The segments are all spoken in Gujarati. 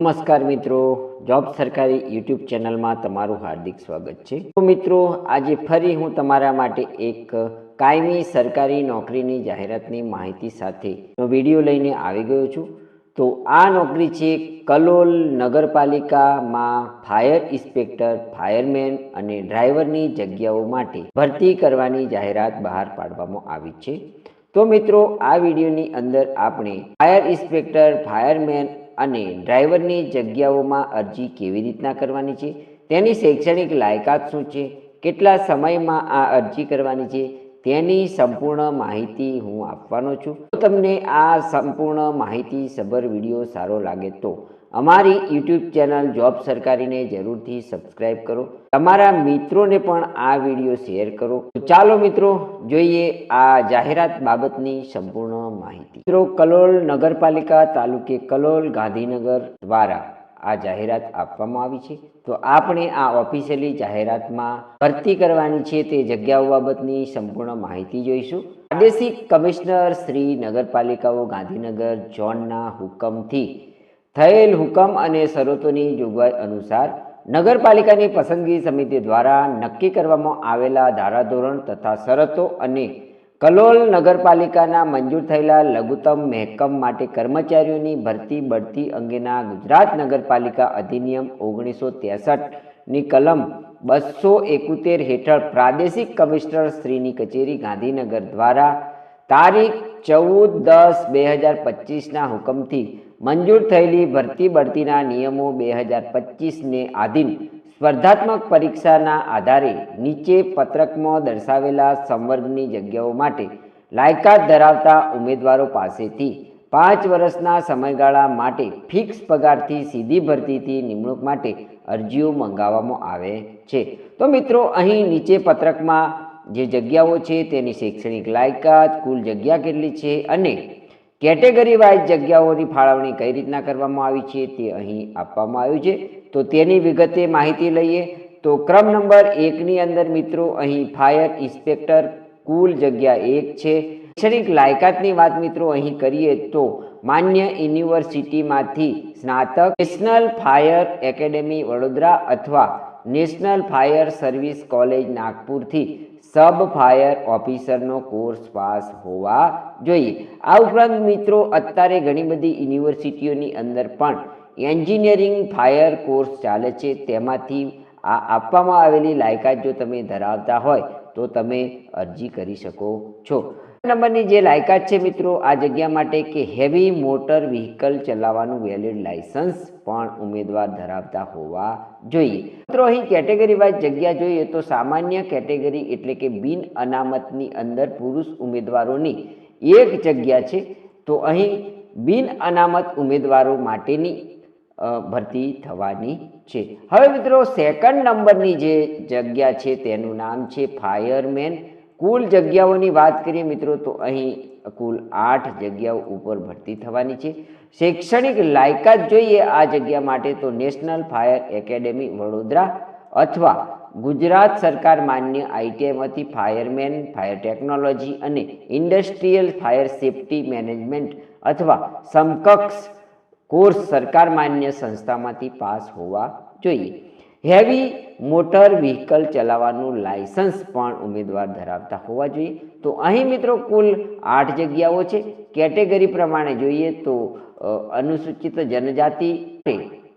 નમસ્કાર મિત્રો, જોબ સરકારી યુટ્યુબ ચેનલમાં તમારું હાર્દિક સ્વાગત છે. તો મિત્રો, આજે ફરી હું તમારા માટે એક કાયમી સરકારી નોકરીની જાહેરાતની માહિતી સાથે વીડિયો લઈને આવી ગયો છું. તો આ નોકરી છે કલોલ નગરપાલિકામાં ફાયર ઇન્સ્પેક્ટર, ફાયરમેન અને ડ્રાઈવરની જગ્યાઓ માટે ભરતી કરવાની જાહેરાત બહાર પાડવામાં આવી છે. તો મિત્રો, આ વિડીયોની અંદર આપણે ફાયર ઇન્સ્પેક્ટર, ફાયરમેન અને ડ્રાઈવરની જગ્યાઓમાં અરજી કેવી રીતના કરવાની છે? તેની શૈક્ષણિક લાયકાત શું છે? કેટલા સમયમાં આ અરજી કરવાની છે? તેની સંપૂર્ણ માહિતી હું આપવાનો છું. તમને આ સંપૂર્ણ માહિતી સભર વીડિયો સારો લાગે તો અમારી યુટ્યુબ ચેનલ જોબ સરકારીને જરૂરથી સબસ્ક્રાઈબ કરો. તમારા મિત્રોને પણ આ વીડિયો શેર કરો. ચાલો મિત્રો, જોઈએ આ જાહેરાત બાબતની સંપૂર્ણ માહિતી. મિત્રો, કલોલ નગરપાલિકા તાલુકે કલોલ ગાંધીનગર દ્વારા આ જાહેરાત આપવામાં આવી છે. તો આપણે આ ઓફિશિયલી જાહેરાતમાં ભરતી કરવાની છે તે જગ્યાઓ બાબતની સંપૂર્ણ માહિતી જોઈશું. પ્રાદેશિક કમિશનર શ્રી નગરપાલિકાઓ ગાંધીનગર ઝોનના હુકમથી થયેલ હુકમ અને શરતોની જોગવાઈ અનુસાર નગરપાલિકાની પસંદગી સમિતિ દ્વારા નક્કી કરવામાં આવેલા ધારાધોરણ તથા શરતો અને કલોલ નગરપાલિકાના મંજૂર થયેલા લઘુત્તમ મહેકમ માટે કર્મચારીઓની ભરતી બઢતી અંગેના ગુજરાત નગરપાલિકા અધિનિયમ ઓગણીસો ની કલમ બસો એકોતેર હેઠળ પ્રાદેશિક કમિશનર શ્રીની કચેરી ગાંધીનગર દ્વારા તારીખ ચૌદ દસ બે હજાર પચીસના હુકમથી મંજૂર થયેલી ભરતી બઢતીના નિયમો બે હજાર પચીસને આધીન સ્પર્ધાત્મક પરીક્ષાના આધારે નીચે પત્રકમાં દર્શાવેલા સંવર્ગની જગ્યાઓ માટે લાયકાત ધરાવતા ઉમેદવારો પાસેથી પાંચ વર્ષના સમયગાળા માટે ફિક્સ પગારથી સીધી ભરતીથી નિમણૂક માટે અરજીઓ મંગાવવામાં આવે છે. તો મિત્રો, અહીં નીચે પત્રકમાં જે જગ્યાઓ છે તેની શૈક્ષણિક લાયકાત, કુલ જગ્યા કેટલી છે અને કેટેગરી વાઇઝ જગ્યાઓની ફાળવણી કઈ રીતના કરવામાં આવી છે તે અહીં આપવામાં આવ્યું છે. તો તેની વિગતે માહિતી લઈએ. તો ક્રમ નંબર એકની અંદર મિત્રો અહીં ફાયર ઇન્સ્પેક્ટર કુલ જગ્યા એક છે. શૈક્ષણિક લાયકાતની વાત મિત્રો અહીં કરીએ તો માન્ય યુનિવર્સિટીમાંથી સ્નાતક નેશનલ ફાયર એકેડેમી વડોદરા અથવા નેશનલ ફાયર સર્વિસ કોલેજ નાગપુરથી સબ ફાયર ઓફિસરનો કોર્સ પાસ હોવા જોઈએ. આ ઉપરાંત મિત્રો, અત્યારે ઘણી બધી યુનિવર્સિટીઓની અંદર પણ એન્જિનિયરિંગ ફાયર કોર્સ ચાલે છે. તેમાંથી આ આપવામાં આવેલી લાયકાત જો તમે ધરાવતા હોય, તો તમે અરજી કરી શકો છો. નંબરની જે લાયકાત છે મિત્રો, આ જગ્યા માટે કે હેવી મોટર વ્હીકલ ચલાવવાનું વેલિડ લાયસન્સ પણ ઉમેદવાર ધરાવતા હોવા જોઈએ. મિત્રો, અહીં કેટેગરી વાઇઝ જગ્યા જોઈએ તો સામાન્ય કેટેગરી એટલે કે બિન અનામતની અંદર પુરુષ ઉમેદવારોની એક જગ્યા છે. તો અહીં બિન અનામત ઉમેદવારો માટેની ભરતી થવાની છે. હવે મિત્રો સેકન્ડ નંબરની જે જગ્યા છે તેનું નામ છે ફાયરમેન કુલ જગ્યાઓની વાત કરીએ મિત્રો, તો અહીં કુલ આઠ જગ્યાઓ ઉપર ભરતી થવાની છે. શૈક્ષણિક લાયકાત જોઈએ આ જગ્યા માટે તો નેશનલ ફાયર એકેડેમી વડોદરા અથવા ગુજરાત સરકાર માન્ય આઈટીઆઈમાંથી ફાયરમેન, ફાયર ટેકનોલોજી અને ઇન્ડસ્ટ્રીયલ ફાયર સેફટી મેનેજમેન્ટ અથવા સમકક્ષ કોર્સ સરકાર માન્ય સંસ્થામાંથી પાસ હોવા જોઈએ. હેવી મોટર વ્હીકલ ચલાવવાનું લાયસન્સ પણ ઉમેદવાર ધરાવતા હોવા જોઈએ. તો અહીં મિત્રો કુલ આઠ જગ્યાઓ છે. કેટેગરી પ્રમાણે જોઈએ તો અનુસૂચિત જનજાતિ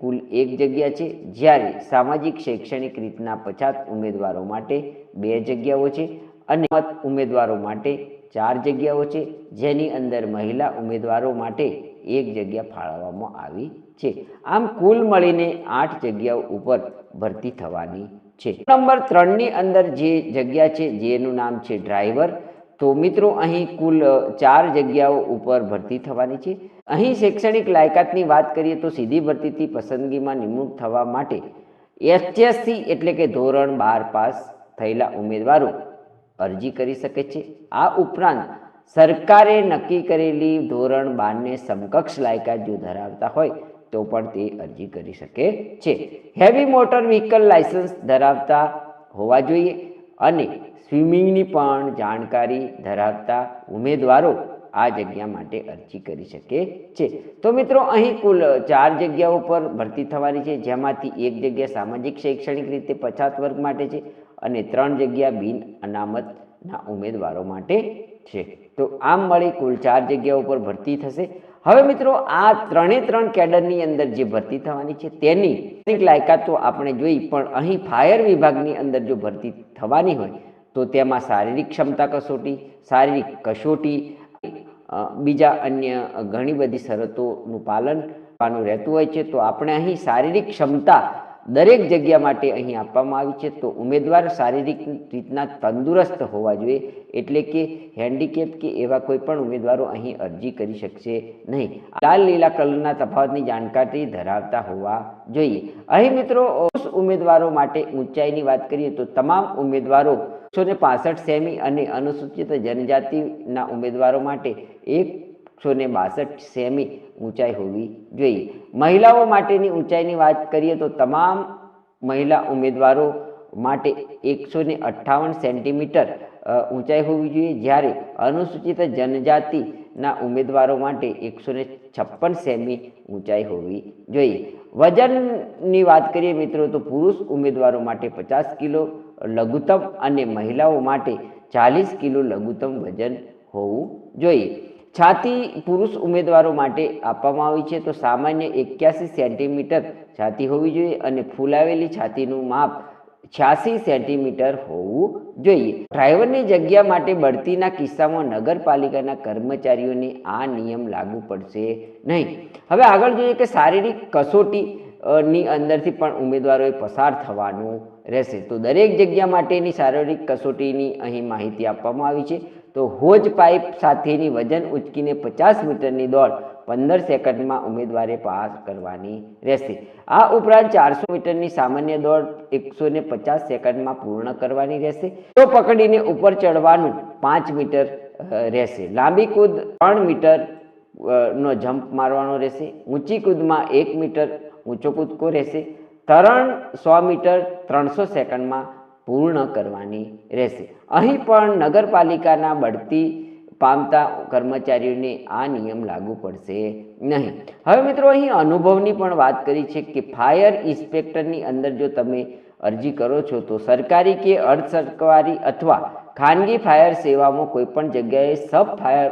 કુલ એક જગ્યા છે. જ્યારે સામાજિક, શૈક્ષણિક રીતના પછાત ઉમેદવારો માટે બે જગ્યાઓ છે અને ઉમેદવારો માટે ચાર જગ્યાઓ છે. જેની અંદર મહિલા ઉમેદવારો માટે એક જગ્યા ફાળવવામાં આવી છે. આમ કુલ મળીને આઠ જગ્યાઓ ઉપર ભરતી થવાની છે. નંબર ત્રણની અંદર જે જગ્યા છે, જેનું નામ છે ડ્રાઈવર, તો મિત્રો અહીં કુલ ચાર જગ્યાઓ ઉપર ભરતી થવાની છે. અહીં શૈક્ષણિક લાયકાતની વાત કરીએ તો સીધી ભરતીથી પસંદગીમાં નિમણૂક થવા માટે એસટીએસસી એટલે કે ધોરણ બાર પાસ થયેલા ઉમેદવારો અરજી કરી શકે છે. આ ઉપરાંત સરકારે નક્કી કરેલી ધોરણ બારને સમકક્ષ લાયકાત જો ધરાવતા હોય તો પણ તે અરજી કરી શકે છે. હેવી મોટર વ્હીકલ લાયસન્સ ધરાવતા હોવા જોઈએ અને સ્વિમિંગની પણ જાણકારી ધરાવતા ઉમેદવારો આ જગ્યા માટે અરજી કરી શકે છે. તો મિત્રો, અહીં કુલ ચાર જગ્યાઓ પર ભરતી થવાની છે, જેમાંથી એક જગ્યા સામાજિક, શૈક્ષણિક રીતે પછાત વર્ગ માટે છે અને ત્રણ જગ્યા બિન અનામતના ઉમેદવારો માટે છે. તો આમ મળી કુલ ચાર જગ્યાઓ પર ભરતી થશે. હવે મિત્રો, આ ત્રણે ત્રણ કેડરની અંદર જે ભરતી થવાની છે, તેની લાયકાત તો આપણે જોઈ, પણ અહીં ફાયર વિભાગની અંદર જો ભરતી થવાની હોય, તો તેમાં શારીરિક ક્ષમતા કસોટી, શારીરિક કસોટી બીજા અન્ય ઘણી બધી શરતોનું પાલન પાનું રહેતું હોય છે. તો આપણે અહીં શારીરિક ક્ષમતા દરેક જગ્યા માટે અહીં આપવામાં આવી છે. તો ઉમેદવાર શારીરિક રીતના તંદુરસ્ત હોવા જોઈએ, એટલે કે હેન્ડીકેપ કે એવા કોઈ પણ ઉમેદવારો અહીં અરજી કરી શકશે નહીં. લાલ લીલા કલરના તફાવતની જાણકારી ધરાવતા હોવા જોઈએ. અહીં મિત્રો ઉમેદવારો માટે ઊંચાઈની વાત કરીએ તો તમામ ઉમેદવારો એકસો સેમી અને અનુસૂચિત જનજાતિના ઉમેદવારો માટે એકસો ને બાસઠ સેમી ઊંચાઈ હોવી જોઈએ. મહિલાઓ માટેની ઊંચાઈની વાત કરીએ તો તમામ મહિલા ઉમેદવારો માટે એકસો ને અઠ્ઠાવન સેન્ટીમીટર ઊંચાઈ હોવી જોઈએ. જ્યારે અનુસૂચિત જનજાતિના ઉમેદવારો માટે એકસો ને છપ્પન સેમી ઊંચાઈ હોવી જોઈએ. વજનની વાત કરીએ મિત્રો, તો પુરુષ ઉમેદવારો માટે પચાસ કિલો લઘુત્તમ અને મહિલાઓ માટે ચાલીસ કિલો લઘુત્તમ વજન હોવું જોઈએ. છાતી પુરુષ ઉમેદવારો માટે આપવામાં આવી છે. તો સામાન્ય એક્યાસી સેન્ટીમીટર છાતી હોવી જોઈએ અને ફૂલાવેલી છાતીનું માપ છ્યાસી સેન્ટીમીટર હોવું જોઈએ. ડ્રાઈવરની જગ્યા માટે બઢતીના કિસ્સામાં નગરપાલિકાના કર્મચારીઓને આ નિયમ લાગુ પડશે નહીં. હવે આગળ જોઈએ કે શારીરિક કસોટી ની અંદરથી પણ ઉમેદવારોએ પસાર થવાનું રહેશે. તો દરેક જગ્યા માટેની શારીરિક કસોટીની અહીં માહિતી આપવામાં આવી છે. તો હોજ પાઇપ સાથેની વજન ઉચકીને પચાસ મીટરની દોડ પંદર સેકન્ડમાં ઉમેદવારે પાસ કરવાની રહેશે. આ ઉપરાંત ચારસો મીટરની સામાન્ય દોડ એકસો ને પચાસ સેકન્ડમાં પૂર્ણ કરવાની રહેશે. તો પકડીને ઉપર ચડવાનું પાંચ મીટર રહેશે. લાંબી કૂદ ત્રણ મીટર નો જમ્પ મારવાનો રહેશે. ઊંચી કૂદમાં એક મીટર, ઊંચો કૂદકો રહેશે. તરણ સો મીટર, ત્રણસો સેકન્ડમાં પૂર્ણ કરવાની રહેશે. અહીં પણ નગરપાલિકાના બઢતી પામતા કર્મચારીઓને આ નિયમ લાગુ પડશે નહીં. હવે મિત્રો અહીં અનુભવની પણ વાત કરી છે કે ફાયર ઇન્સ્પેક્ટરની અંદર જો તમે અરજી કરો છો તો સરકારી કે અર્ધ સરકારી અથવા ખાનગી ફાયર સેવામાં કોઈ પણ જગ્યાએ સબ ફાયર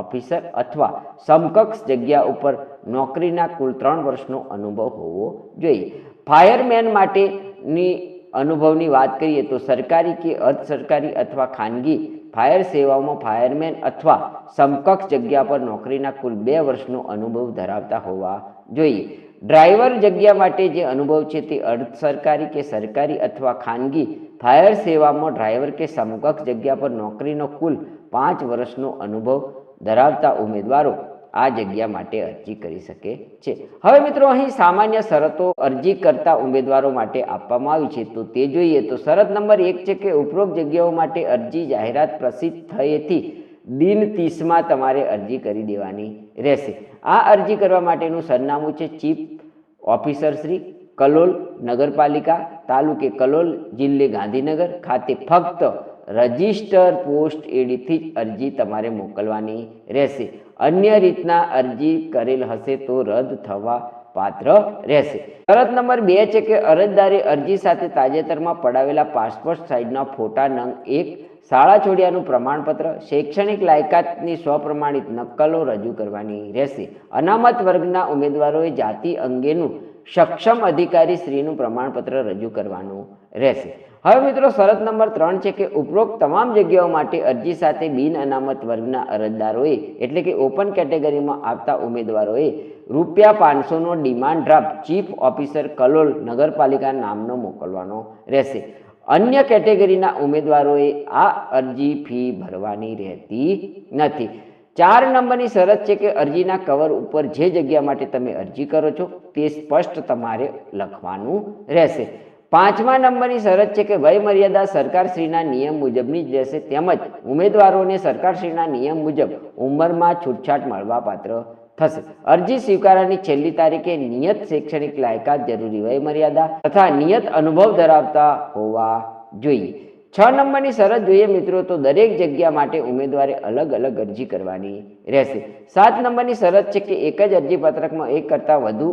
ઓફિસર અથવા સમકક્ષ જગ્યા ઉપર નોકરીના કુલ ત્રણ વર્ષનો અનુભવ હોવો જોઈએ. ફાયરમેન માટેની અનુભવની વાત કરીએ તો સરકારી કે અર્ધ સરકારી અથવા ખાનગી ફાયર સેવાઓમાં ફાયરમેન અથવા સમકક્ષ જગ્યા પર નોકરીના કુલ બે વર્ષનો અનુભવ ધરાવતા હોવા જોઈએ. ડ્રાઈવર જગ્યા માટે જે અનુભવ છે તે અર્ધ સરકારી કે સરકારી અથવા ખાનગી ફાયર સેવામાં ડ્રાઈવર કે સમકક્ષ જગ્યા પર નોકરીનો કુલ પાંચ વર્ષનો અનુભવ ધરાવતા ઉમેદવારો આ જગ્યા માટે અરજી કરી શકે છે. હવે મિત્રો, અહીં સામાન્ય શરતો અરજી કરતા ઉમેદવારો માટે આપવામાં આવી છે. તો તે જોઈએ તો શરત નંબર એક છે કે ઉપરોક્ત જગ્યાઓ માટે અરજી જાહેરાત પ્રસિદ્ધ થયેથી દિન ત્રીસમાં તમારે અરજી કરી દેવાની રહેશે. આ અરજી કરવા માટેનું સરનામું છે ચીફ ઓફિસર શ્રી કલોલ નગરપાલિકા, તાલુકે કલોલ, જિલ્લે ગાંધીનગર ખાતે ફક્ત રજિસ્ટર પોસ્ટ એડીથી જ અરજી તમારે મોકલવાની રહેશે. અન્ય રીતના અરજી કરેલ હશે તો રદ થવા પાત્ર રહેશે. શરત નંબર બે છે કે અરજદારે અરજી સાથે તાજેતરમાં પડાવેલા પાસપોર્ટ સાઇઝના ફોટા નંગ એક, શાળા છોડ્યાનું પ્રમાણપત્ર, શૈક્ષણિક લાયકાતની સ્વપ્રમાણિત નકલો રજૂ કરવાની રહેશે. અનામત વર્ગના ઉમેદવારોએ જાતિ અંગેનું સક્ષમ અધિકારી શ્રીનું પ્રમાણપત્ર રજૂ કરવાનું રહેશે. હવે મિત્રો શરત નંબર ત્રણ છે કે ઉપરોક્ત તમામ જગ્યાઓ માટે અરજી સાથે બિન અનામત વર્ગના અરજદારોએ, એટલે કે ઓપન કેટેગરીમાં આવતા ઉમેદવારોએ, રૂપિયા પાંચસોનો demand draft chief officer Kalol નગરપાલિકા નામનો મોકલવાનો રહેશે. અન્ય કેટેગરીના ઉમેદવારોએ આ અરજી ફી ભરવાની રહેતી નથી. ચાર નંબરની શરત છે કે અરજીના કવર ઉપર જે જગ્યા માટે તમે અરજી કરો છો, તે સ્પષ્ટ તમારે લખવાનું રહેશે. પાંચમા નંબરની શરત છે કે વય મર્યાદા સરકારશ્રીના નિયમ મુજબની જ રહેશે તેમજ ઉમેદવારોને સરકારશ્રીના નિયમ મુજબ ઉંમરમાં છૂટછાટ મળવા પાત્ર થશે. અરજી સ્વીકારવાની છેલ્લી તારીખે નિયત શૈક્ષણિક લાયકાત જરૂરી વય મર્યાદા તથા નિયત અનુભવ ધરાવતા હોવા જોઈએ. છ નંબરની શરત જોઈએ મિત્રો, તો દરેક જગ્યા માટે ઉમેદવારે અલગ અલગ અરજી કરવાની રહેશે. સાત નંબરની શરત છે કે એક જ અરજી પત્રકમાં એક કરતાં વધુ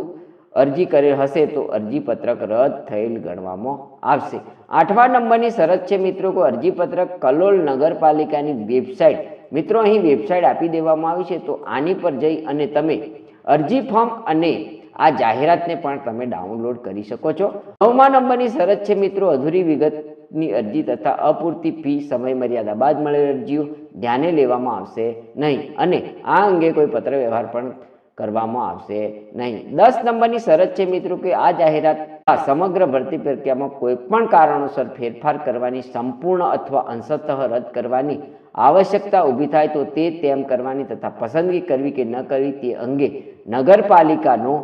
અરજી કરેલ હશે તો અરજીપત્રક રદ થયેલ ગણવામાં આવશે. આઠમા નંબરની શરત છે મિત્રો કે અરજીપત્રક કલોલ નગરપાલિકાની વેબસાઇટ. મિત્રો, અહીં વેબસાઇટ આપી દેવામાં આવી છે તો આની પર જઈ અને તમે અરજી ફોર્મ અને આ જાહેરાતને પણ તમે ડાઉનલોડ કરી શકો છો. નવમા નંબરની શરત છે મિત્રો, અધૂરી વિગતની અરજી તથા અપૂરતી ફી સમય મર્યાદા બાદ મળેલ અરજીઓ ધ્યાને લેવામાં આવશે નહીં. અને આ અંગે કોઈ પત્ર વ્યવહાર પણ કરવામાં આવશે નહીં. દસ નંબરની શરત છે મિત્રો કે આ જાહેરાત સમગ્ર ભરતી પ્રક્રિયામાં કોઈ પણ કારણોસર ફેરફાર કરવાની, સંપૂર્ણ અથવા અંશતઃ રદ કરવાની આવશ્યકતા ઊભી થાય તો તે તેમ કરવાની તથા પસંદગી કરવી કે ન કરવી તે અંગે નગરપાલિકાનો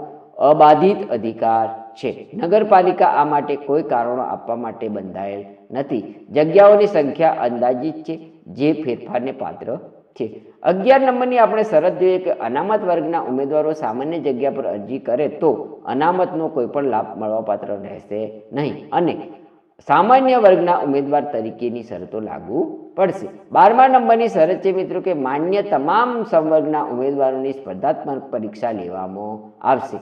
અબાધિત અધિકાર છે. નગરપાલિકા આ માટે કોઈ કારણો આપવા માટે બંધાયેલ નથી. જગ્યાઓની સંખ્યા અંદાજિત છે. જે ફેરફારને પાત્ર છે. અગિયાર નંબરની આપણે શરત જોઈએ કે અનામત વર્ગના ઉમેદવારો સામાન્ય જગ્યા પર અરજી કરે તો અનામતનો કોઈ પણ લાભ મળવાપાત્ર રહેશે નહીં અને સામાન્ય વર્ગના ઉમેદવાર તરીકેની શરતો લાગુ પડશે. બારમા નંબરની શરત છે મિત્રો કે માન્ય તમામ સંવર્ગના ઉમેદવારોની સ્પર્ધાત્મક પરીક્ષા લેવામાં આવશે.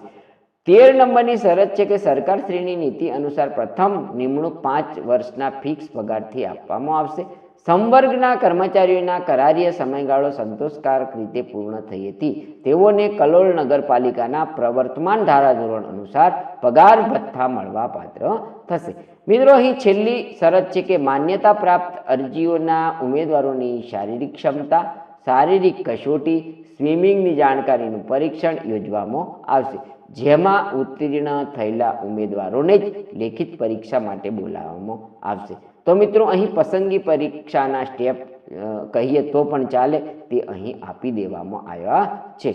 તેર નંબરની શરત છે કે સરકારશ્રીની નીતિ અનુસાર પ્રથમ નિમણૂક પાંચ વર્ષના ફિક્સ પગારથી આપવામાં આવશે. સંવર્ગના કર્મચારીઓના કરારીય સમયગાળો સંતોષકારક રીતે પૂર્ણ થઈ હતી. તેઓને કલોલ નગરપાલિકાના પ્રવર્તમાન ધારાધોરણ અનુસાર પગાર ભથ્થા મળવા પાત્ર થશે. મિત્રો, અહીં છેલ્લી શરત છે કે માન્યતા પ્રાપ્ત અરજીઓના ઉમેદવારોની શારીરિક ક્ષમતા, શારીરિક કસોટી, સ્વિમિંગની જાણકારીનું પરીક્ષણ યોજવામાં આવશે. જેમાં ઉત્તીર્ણ થયેલા ઉમેદવારોને જ લેખિત પરીક્ષા માટે બોલાવવામાં આવશે. તો મિત્રો, અહીં પસંદગી પરીક્ષાના સ્ટેપ કહીએ તો પણ ચાલે, તે અહીં આપી દેવામાં આવ્યા છે.